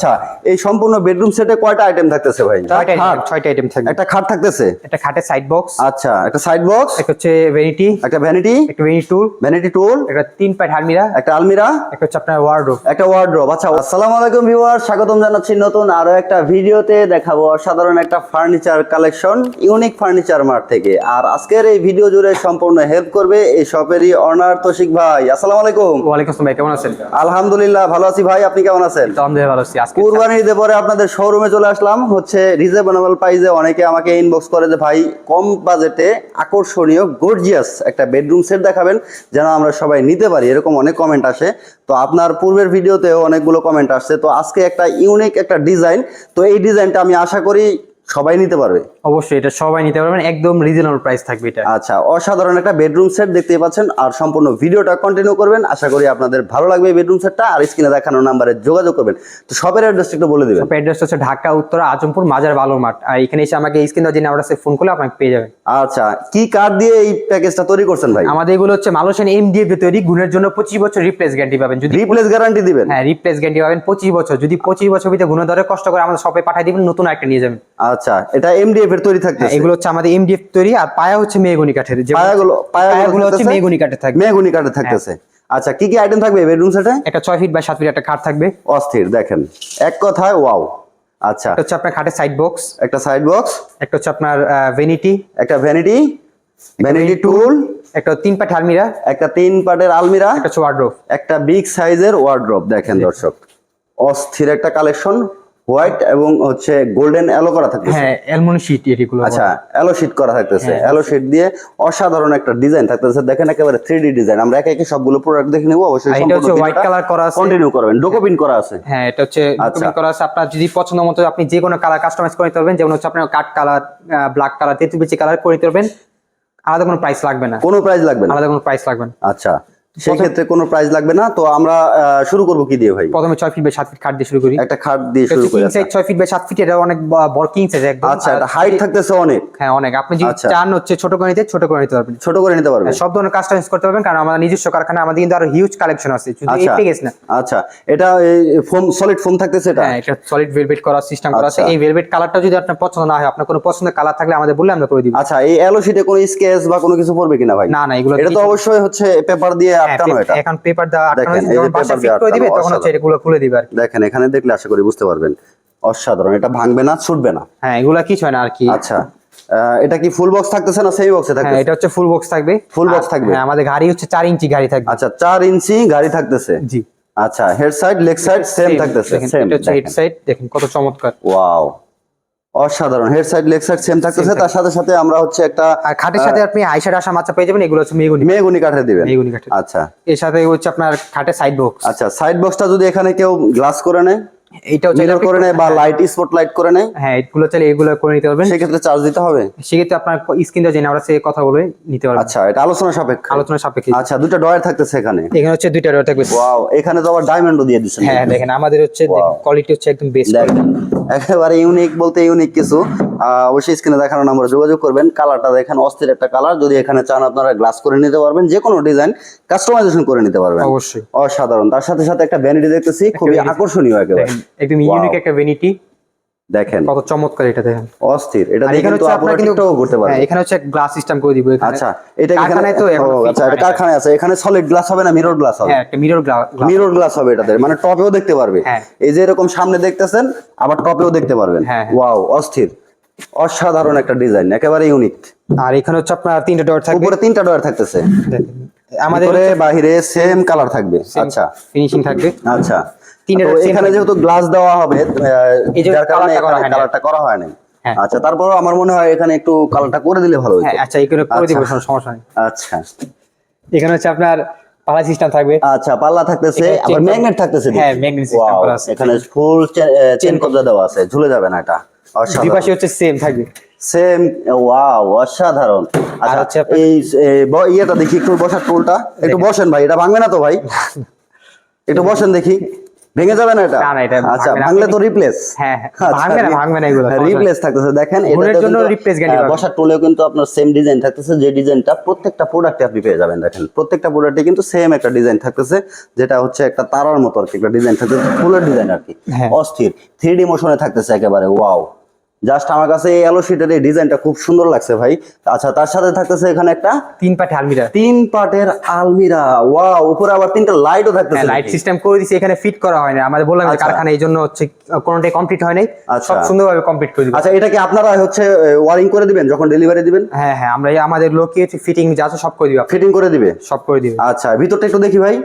আচ্ছা এই সম্পূর্ণ বেডরুম সেটে কয়টা আইটেম থাকতেছে ভাই? ছয়টা খাট? ছয়টা আইটেম থাকবে। একটা খাট থাকতেছে? একটা খাটের সাইড বক্স আচ্ছা একটা সাইড বক্স একটা হচ্ছে ভ্যানিটি একটা ভ্যানিটি একটা ভ্যানিটি টুল ভ্যানিটি টুল একটা তিন আলমিরা। একটা আলমিরা? একটা হচ্ছে আপনার ওয়ার্ডরোব একটা ওয়ার্ড্রোব আচ্ছা। আসসালামু আলাইকুম ভিউয়ার স্বাগতম জানাচ্ছি নতুন আরও একটা ভিডিওতে। দেখাবো অসাধারণ একটা furniture collection unique furniture mart থেকে। আর আজকের এই ভিডিও জুড়ে সম্পূর্ণ হেল্প করবে এই শপেরই অনার তৌশিক ভাই। আসসালামু আলাইকুম। ওয়ালাইকুম আসসালাম ভাই কেমন আছেন? আলহামদুলিল্লাহ ভালো আছি ভাই আপনি কেমন আছেন? আলহামদুলিল্লাহ ভালো আছি। আজকে কুরবানি ঈদের পরে আপনাদের শোরুমে চলে আসলাম। হচ্ছে রিজনেবল প্রাইসে অনেকে আমাকে ইনবক্স করে যে ভাই কম বাজেটে আকর্ষণীয় গর্জিয়াস একটা বেডরুম সেট দেখাবেন যেন আমরা সবাই নিতে পারি। এরকম অনেক কমেন্ট আসে। তো আপনার পূর্বের ভিডিওতেও অনেকগুলো কমেন্ট আসছে। তো আজকে একটা ইউনিক একটা ডিজাইন তো এই ডিজাইনটা আমি আশা করি সবাই নিতে পারবে? অবশ্যই এটা সবাই নিতে পারবেন একদম রিজনেবল প্রাইস থাকবে এটা। আচ্ছা অসাধারণ একটা বেডরুম সেট দেখতে পাচ্ছেন আর সম্পূর্ণ ভিডিওটা কন্টিনিউ করবেন। আশা করি আপনাদের ভালো লাগবে বেডরুম সেটটা আর স্ক্রিনে দেখানো নাম্বারে যোগাযোগ করবেন। তো সবের অ্যাড্রেসটা একটু বলে দিবেন। অ্যাড্রেস হচ্ছে ঢাকা উত্তরা আজমপুর মাজার বালুর মাঠ আর এখানে এসে আমাকে স্ক্রিন যে নাম্বার আছে ফোন করলে আপনাকে পেয়ে যাবেন। আচ্ছা কি কার্ড দিয়ে এই প্যাকেজটা তৈরি করছেন ভাই? আমাদের এগুলো হচ্ছে মালয়েশিয়ান এমডিএফ তৈরি গুণের জন্য পঁচিশ বছর রিপ্লেস গ্যারান্টি পাবেন। যদি রিপ্লেস গ্যারান্টি দিবেন? হ্যাঁ রিপ্লেস গ্যারান্টি পাবেন পঁচিশ বছর। যদি পঁচিশ বছর ভিতরে গুণ ধরে কষ্ট করে আমাদের শপে পাঠিয়ে দিবেন নতুন একটা নিয়ে যাবেন। আচ্ছা এটা এমডিএফ এর তৈরি থাকতেছে? হ্যাঁ, এগুলো হচ্ছে আমাদের এমডিএফ তৈরি আর পায়া হচ্ছে মেহগনি কাঠের যে পায়াগুলো পায়াগুলো হচ্ছে? মেহগনি কাঠের থাকবে। মেহগনি কাঠে থাকতেছে। আচ্ছা কি কি আইটেম থাকবে বেডরুম সেটে একটা ছয় ফিট বা সাত ফিট একটা খাট থাকবে। অস্থির দেখেন। এক কথায় ওয়াও আচ্ছা। একটা হচ্ছে আপনার খাটের সাইড বক্স একটা সাইড বক্স একটা হচ্ছে আপনার ভ্যানিটি একটা ভ্যানিটি ভ্যানিটি টুল একটা তিন পাট আলমিরা। একটা তিন পাটের আলমিরা। একটা হচ্ছে একটা বিগ সাইজের ওয়ার্ড্রপ দেখেন দর্শক। অস্থির একটা কালেকশন হোয়াইট এবং হচ্ছে গোল্ডেন অ্যালো করা থাকতেছে। হ্যাঁ অ্যালমনি শিট এগুলো আচ্ছা অ্যালো শিট করা থাকতেছে। অ্যালো শিট দিয়ে অসাধারণ একটা ডিজাইন থাকতেছে। দেখেন একেবারে থ্রি ডি ডিজাইন। আমরা একে একে সবগুলো প্রোডাক্ট দেখে নেব। অবশ্যই এটা হচ্ছে white color করা আছে। কন্টিনিউ করবেন। ডোকোপিন করা আছে। হ্যাঁ এটা হচ্ছে আচ্ছা। করা আছে। আপনার যদি পছন্দ মতো আপনি যে কোনো কালার কাস্টমাইজ করে নিতে পারবেন। যেমন হচ্ছে আপনার কাঠ কালার ব্ল্যাক কালার তেতুল বেচি কালার করে নিতে পারবেন। আলাদা কোনো প্রাইস লাগবে না। কোনো প্রাইস লাগবে না। আলাদা কোনো প্রাইস লাগবে না। আচ্ছা। সেই ক্ষেত্রে কোনো প্রাইস লাগবে না। তো আমরা শুরু করব কি দিয়ে ভাই? প্রথমে ছয় ফিট বাই সাত ফিট খাট দিয়ে শুরু করি। একটা খাট দিয়ে শুরু করি কিং সাইজ ছয় ফিট বাই সাত ফিট এটা অনেক ব- বড় কিং সাইজ একদম। আচ্ছা এটা হাইট থাকতেছে অনেক। হ্যাঁ অনেক। আপনি যদি আচ্ছা। চান হচ্ছে ছোট করে নিতে ছোট করে নিতে পারবেন। ছোট করে নিতে পারবেন। সব ধরনের কাস্টমাইজ করতে পারবেন কারণ আমাদের নিজস্ব কারখানা আমাদের কিন্তু আরও হিউজ কালেকশন আছে। শুধু এই আচ্ছা না। আচ্ছা এটা ফোম সলিড ফোম থাকতেছে এটা? হ্যাঁ এটা সলিড ভেলভেট করার সিস্টেম করা আছে। আচ্ছা। এই ভেলভেট কালারটা যদি আপনার পছন্দ না হয় আপনার কোনো পছন্দের কালার থাকলে আমাদের বললে আমরা করে দিব। আচ্ছা এই অ্যালো শিটে কোনো স্কেচ বা কোনো কিছু পড়বে কিনা ভাই? না না এগুলো এটা তো অবশ্যই হচ্ছে পেপার দিয়ে হ্যাঁ, আটকানো এটা। এখন পেপার দেওয়া আটকানো দেখেন, হয়েছে, এই যে যখন বাসায় ফিট করে দিবে তখন হচ্ছে এগুলো খুলে দিবে আর দেখেন এখানে দেখলে আশা করি বুঝতে পারবেন। অসাধারণ এটা ভাঙবে না ছুটবে না। হ্যাঁ এগুলা কিছু হয় না আর কি। আচ্ছা এটা কি ফুল বক্স থাকতেছে না সেমি বক্সে থাকতেছে? এটা হচ্ছে ফুল বক্স থাকবে। Box আর- থাকবে? হ্যাঁ আমাদের গাড়ি হচ্ছে চার ইঞ্চি গাড়ি থাকবে। আচ্ছা চার ইঞ্চি গাড়ি থাকতেছে? জি। আচ্ছা head side leg side same থাকতেছে সেম এটা হচ্ছে হেড সাইড দেখেন কত চমৎকার। ওয়াও অসাধারণ। Head side leg side same থাকতেছে। তার সাথে সাথে আমরা হচ্ছে একটা আর খাটের সাথে আপনি আইসার আসা মাছা পেয়ে যাবেন। এগুলো হচ্ছে মেগুনি মেগুনি কাঠে দিবেন। মেগুনি কাঠের আচ্ছা। এর সাথে হচ্ছে আপনার খাটের সাইড বক্স আচ্ছা সাইড বক্সটা যদি এখানে কেউ গ্লাস করে নেয় হচ্ছে মিরর করে নেয় বা লাইট স্পট লাইট করে নেয়? হ্যাঁ এগুলো চাইলে এগুলো করে নিতে পারবেন। সেক্ষেত্রে চার্জ দিতে হবে? সেক্ষেত্রে আপনার স্ক্রিনটা জেনে আমরা সে কথা বলে নিতে পারবেন আচ্ছা এটা আলোচনা সাপেক্ষে। আলোচনা সাপেক্ষে। আচ্ছা দুটো ডয়ার থাকতেছে এখানে। এখানে হচ্ছে দুইটা ডোর থাকবে। ওয়াও এখানে তো আবার ডায়মন্ডও দিয়ে দিচ্ছেন হ্যাঁ দেখেন আমাদের হচ্ছে কোয়ালিটি হচ্ছে একদম বেস্ট একেবারে ইউনিক বলতে ইউনিক কিছু। আহ, অবশ্যই স্ক্রিনে দেখানো নাম্বারে যোগাযোগ করবেন। কালারটা দেখেন অস্থির একটা কালার যদি এখানে চান আপনারা গ্লাস করে নিতে পারবেন। যে কোনো ডিজাইন কাস্টমাইজেশন করে নিতে পারবেন। অবশ্যই। অসাধারণ। তার সাথে সাথে একটা ভ্যানিটি দেখতেছি খুবই আকর্ষণীয় একেবারে। একদম ইউনিক একটা ভেনিটি দেখেন। কত চমৎকার এটা দেখেন। অস্থির। এটা দেখেন দিয়ে এখানে কিন্তু হচ্ছে আপনারা কিন্তু করতে পারেন হ্যাঁ এখানে হচ্ছে গ্লাস সিস্টেম করে দিব। এখানে আচ্ছা এটা এখানে তো আচ্ছা এটা হয় কারখানায় আছে। এখানে সলিড গ্লাস হবে না মিরর গ্লাস হবে? হ্যাঁ একটা মিরর গ্লাস মিরর গ্লাস হবে এটাতে। মানে টপেও দেখতে পারবে। হ্যাঁ। এই যে এরকম সামনে দেখতেছেন আবার টপেও দেখতে পারবেন। হ্যাঁ। ওয়াও অস্থির। অসাধারণ একটা ডিজাইন একেবারে ইউনিক আর এখানে হচ্ছে আপনার তিনটা ডোর থাকবে। উপরে তিনটা ডয়ার থাকতেছে। আমাদের বাহিরে সেম কালার থাকবে। আচ্ছা। ফিনিশিং থাকবে। আচ্ছা। তিনটা এখানে যেহেতু গ্লাস দেওয়া হবে এই যে যার কারণে করা কালারটা করা হয় না হ্যাঁ। আচ্ছা তারপরেও আমার মনে হয় এখানে একটু কালারটা করে দিলে ভালো হতো হ্যাঁ আচ্ছা এখানে করে দিব আচ্ছা। কোনো সমস্যা নেই। আচ্ছা। এখানে হচ্ছে আপনার পাল্লা সিস্টেম থাকবে। আচ্ছা পাল্লা থাকতেছে আবার ম্যাগনেট থাকতেছে হ্যাঁ, system Wow, করা আছে। এখানে ফুল চেন কবজা দেওয়া আছে ঝুলে যাবে না এটা। দুই পাশে হচ্ছে সেম থাকবে। সেম ওয়াও অসাধারণ। আচ্ছা এই ইয়েটা দেখি একটু বসার টুলটা একটু বসেন ভাই এটা ভাঙবে না তো ভাই? একটু বসেন দেখি। ভেঙে যাবে না এটা? না, না, এটা আচ্ছা ভাঙলে তো রিপ্লেস হ্যাঁ, হ্যাঁ, ভাঙবে না, ভাঙবে না এগুলো, রিপ্লেস থাকতেছে। দেখেন ঘুরের জন্য কিন্তু, replace পাবেন। বসার টুলেও কিন্তু আপনার সেম ডিজাইন থাকতেছে যে ডিজাইনটা প্রত্যেকটা প্রোডাক্টে আপনি পেয়ে যাবেন দেখেন। প্রত্যেকটা প্রোডাক্টে কিন্তু সেম একটা ডিজাইন থাকতেছে যেটা হচ্ছে একটা তারার মতো আর কি একটা ডিজাইন থাকতেছে ফুলের ডিজাইন আর কি। হ্যাঁ। অস্থির। থ্রি ডি মোশনে থাকতেছে একেবারে ওয়াও জাস্ট আমার কাছে এই আলো শিটের এই ডিজাইনটা খুব সুন্দর লাগছে ভাই। আচ্ছা তার সাথে থাকতেছে এখানে একটা তিন পাটে আলমিরা। তিন পাটের আলমিরা। ওয়াও উপরে আবার তিনটা লাইটও থাকতেছে লাইট সিস্টেম করে দিছি এখানে ফিট করা হয় না আমাদের বললাম যে আচ্ছা। কারখানা এই জন্য হচ্ছে কোনোটাই কমপ্লিট হয় নাই। আচ্ছা। সব সুন্দরভাবে কমপ্লিট করে দিবে। আচ্ছা এটা কি আপনারা হচ্ছে ওয়ারিং করে দিবেন যখন ডেলিভারি দিবেন? হ্যাঁ হ্যাঁ আমরা আমাদের লোকে ফিটিং যা আছে সব করে দিবে। ফিটিং করে দিবে? সব করে দিবে। আচ্ছা ভিতরটা একটু দেখি ভাই।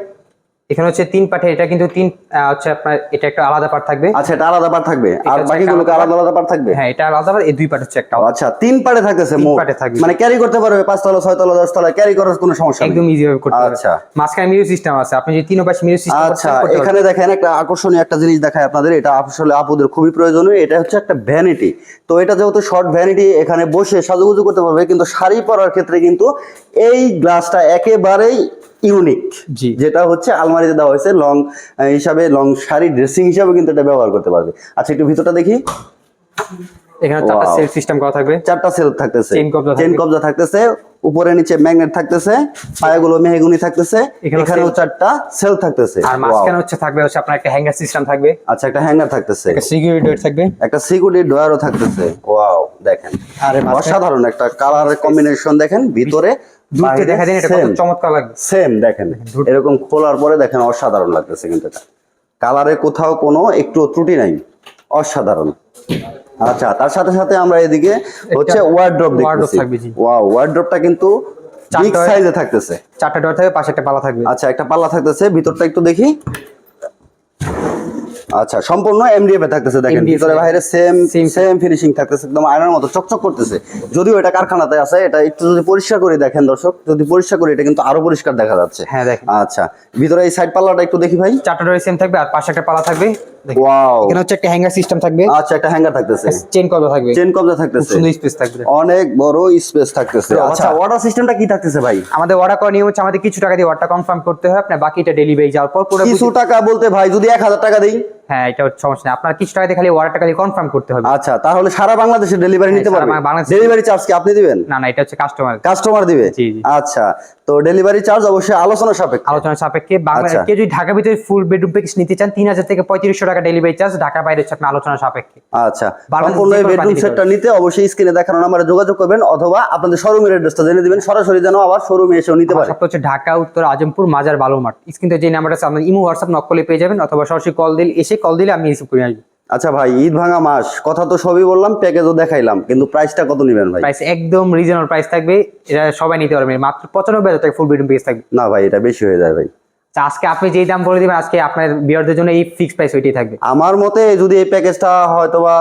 এখানে হচ্ছে তিন পাঠে এটা কিন্তু তিন হচ্ছে আপনার এটা একটা আলাদা পার্ট থাকবে। আচ্ছা এটা আলাদা পার্ট থাকবে? আর বাকিগুলোকে আলাদা আলাদা পার্ট থাকবে? হ্যাঁ এটা আলাদা পার্ট এই দুই পার্ট হচ্ছে একটা আচ্ছা তিন পার্টে থাকতেছে মোট। পার্টে থাকবে। মানে ক্যারি করতে পারবে পাঁচ তলা ছয় তলা ছয়তলা দশতলা ক্যারি করার কোনো সমস্যা নেই? একদম ইজি ভাবে করতে পারবেন আচ্ছা। মাঝখানে মিরর সিস্টেম আছে আপনি যদি তিন পাশে মিরর সিস্টেম আচ্ছা এখানে দেখেন একটা আকর্ষণীয় একটা জিনিস দেখায় আপনাদের এটা আসলে আপুদের খুবই প্রয়োজনীয় এটা হচ্ছে একটা ভ্যানিটি তো এটা যেহেতু শর্ট ভ্যানিটি এখানে বসে সাজুগুজু করতে পারবে কিন্তু শাড়ি পরার ক্ষেত্রে কিন্তু এই গ্লাসটা একেবারেই ইউনিক জি। যেটা হচ্ছে আলমারিতে দেওয়া হয়েছে লং হিসাবে লং শাড়ি ড্রেসিং হিসাবে কিন্তু এটা ব্যবহার করতে পারবে। আচ্ছা একটু ভিতরটা দেখি। এখানে চারটা. সেলফ সিস্টেম করা থাকবে। চারটা সেল থাকতেছে। চেন কবজা থাকতেছে। উপরে নিচে ম্যাগনেট থাকতেছে। পায়াগুলো মেহগুনি থাকতেছে। এখানেও চারটা সেল থাকতেছে। আর. মাঝখানে হচ্ছে থাকবে হচ্ছে আপনার একটা হ্যাঙ্গার সিস্টেম থাকবে। আচ্ছা একটা হ্যাঙ্গার থাকতেছে। একটা সিকিউরিটি ডোর থাকবে। একটা সিকিউরিটি ডয়ারও থাকতেছে। ওয়াও দেখেন। আরে অসাধারণ একটা কালারের কম্বিনেশন দেখেন ভিতরে দূর থেকে দেখা যায় এটা কত চমৎকার লাগবে। সেম দেখেন। এরকম খোলার পরে দেখেন অসাধারণ লাগতেছে কিন্তু এটা। কালারে কোথাও কোনো একটু ত্রুটি নাই অসাধারণ। আচ্ছা তার সাথে সাথে আমরা এদিকে হচ্ছে ওয়ার্ড্রপ দেখতেছি। ওয়াও ওয়ার্ড্রপটা কিন্তু চারটা বিগ সাইজে থাকতেছে। চারটা ডোর থাকবে পাশে একটা পাল্লা থাকবে। আচ্ছা একটা পাল্লা থাকতেছে ভিতরটা একটু দেখি। আচ্ছা সম্পূর্ণ এমডিএফ এ থাকতেছে দেখেন ভিতরে বাইরে সেম. সেম ফিনিশিং থাকতেছে একদম আয়নার মতো চকচক করতেছে। যদিও এটা কারখানাতে আছে এটা একটু যদি পরিষ্কার করে দেখেন দর্শক যদি পরিষ্কার করে এটা কিন্তু আরও পরিষ্কার দেখা যাচ্ছে। হ্যাঁ দেখেন। আচ্ছা ভিতরে এই সাইড পাল্লাটা একটু দেখি ভাই। চারটা ডোর সেম থাকবে আর পাশে একটা পাল্লা থাকবে। ওয়াও এখানে হচ্ছে একটা হ্যাঙ্গার সিস্টেম থাকবে। আচ্ছা একটা হ্যাঙ্গার থাকতেছে। চেন করা থাকবে। চেন কবজা থাকতেছে। সুন্দর স্পেস থাকবে। অনেক বড় স্পেস থাকতেছে। আচ্ছা আচ্ছা। সিস্টেমটা কি থাকতেছে ভাই? আমাদের অর্ডার করার নিয়ম হচ্ছে আমাদের কিছু টাকা দিয়ে অর্ডার কনফার্ম করতে হয়। আপনার বাকিটা ডেলিভারি যাওয়ার পর পুরো কিছু টাকা বলতে ভাই যদি টাকা দিই? হ্যাঁ এটা হচ্ছে সমস্যা নেই। আপনার কিছু টাকা খালি অর্ডারটা খালি কনফার্ম করতে হবে। আচ্ছা তাহলে সারা বাংলাদেশে ডেলিভারি হ্যাঁ, নিতে পারবে? ডেলিভারি চার্জ কি আপনি দিবেন? না না এটা হচ্ছে কাস্টমার কাস্টমার দিবে? জি। আচ্ছা তো ডেলিভারি চার্জ অবশ্যই আলোচনা সাপেক্ষে। আলোচনা সাপেক্ষে বাংলা আচ্ছা। যদি ঢাকা ভিতরে ফুল বেডরুম প্যাকেজ নিতে চান তিন হাজার থেকে পঁয়ত্রিশশো টাকা ডেলিভারি চার্জ ঢাকা বাইরে হচ্ছে আপনার আলোচনা সাপেক্ষে। আচ্ছা সম্পূর্ণ বেডরুম সেটটা নিতে অবশ্যই স্ক্রিনে দেখানো নাম্বারে যোগাযোগ করবেন অথবা আপনাদের শোরুমের অ্যাড্রেসটা জেনে দিবেন সরাসরি যেন আবার শোরুমে এসেও নিতে পারে। হচ্ছে ঢাকা উত্তর আজমপুর মাজার বালুমাঠ স্ক্রিনে যে নাম্বারটা আছে আপনার ইমো হোয়াটসঅ্যাপ নক করলে পেয়ে যাবেন অথবা সরাসরি কল দিলে এসে কল দিলে আমি রিসিভ করে আসব। আচ্ছা ভাই ঈদ ভাঙা মাস কথা তো সবই বললাম প্যাকেজও দেখাইলাম কিন্তু প্রাইসটা কত নেবেন ভাই? প্রাইস একদম রিজনেবল প্রাইস থাকবে এটা সবাই নিতে পারবে মাত্র পঁচানব্বই হাজার টাকা ফুল বেডরুম পেজ থাকবে। না ভাই এটা বেশি হয়ে যায় ভাই। আজকে আপনি যেই দাম বলে দিবেন আজকে আপনার বিয়ারদের জন্য এই ফিক্স প্রাইস ওইটাই থাকবে। আমার মতে যদি এই প্যাকেজটা হয়তোবা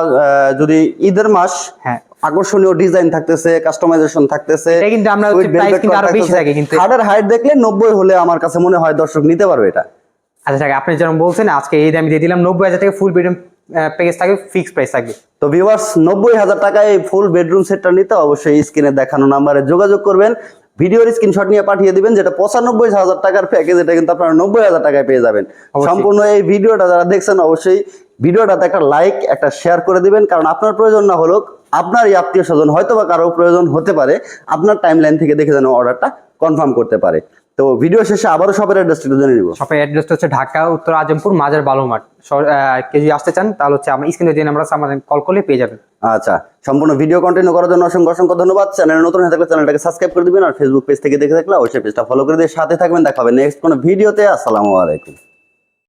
যদি ঈদের মাস হ্যাঁ। আকর্ষণীয় ডিজাইন থাকতেছে কাস্টমাইজেশন থাকতেছে এটা কিন্তু আমরা price কিন্তু আরও বেশি থাকে কিন্তু। হার্ডের হাইট দেখলে নব্বই হলে আমার কাছে মনে হয় দর্শক নিতে পারবে এটা। আচ্ছা ঠিক আপনি যেরকম বলছেন আজকে এই দামে দিয়ে দিলাম নব্বই হাজার টাকা ফুল বেডরুম প্যাকেজ থাকবে ফিক্স প্রাইস থাকবে। তো ভিউয়ার্স নব্বই হাজার টাকায় ফুল বেডরুম সেটটা নিতে অবশ্যই স্ক্রিনে দেখানো নাম্বারে যোগাযোগ করবেন। ভিডিওর স্ক্রিনশট নিয়ে পাঠিয়ে দিবেন যেটা পঁচানব্বই হাজার টাকার প্যাকেজ এটা কিন্তু আপনারা নব্বই হাজার টাকায় পেয়ে যাবেন। সম্পূর্ণ এই ভিডিওটা যারা দেখছেন অবশ্যই ভিডিওটাতে একটা লাইক একটা শেয়ার করে দিবেন কারণ আপনার প্রয়োজন না হলেও আপনার এই আত্মীয় স্বজন হয়তো বা কারও প্রয়োজন হতে পারে আপনার টাইম লাইন থেকে দেখে যেন অর্ডারটা কনফার্ম করতে পারে। তো ভিডিও শেষে আবারও শপের অ্যাড্রেসটা জেনে নিব। শপের অ্যাড্রেসটা হচ্ছে ঢাকা উত্তর আজমপুর মাজার বালুমাঠ কেউ যদি আসতে চান তাহলে হচ্ছে আমার স্ক্রিনে যে নাম্বার আছে আমাদের কল করলে পেয়ে যাবেন। আচ্ছা সম্পূর্ণ ভিডিও কন্টিনিউ করার জন্য অসংখ্য অসংখ্য ধন্যবাদ। চ্যানেল নতুন হয়ে থাকলে চ্যানেলটাকে সাবস্ক্রাইব করে দিবেন আর ফেসবুক পেজ থেকে দেখে থাকলে অবশ্যই পেজটা ফলো করে দিয়ে সাথে থাকবেন। দেখা হবে নেক্সট কোনো ভিডিওতে আসসালামু আলাইকুম।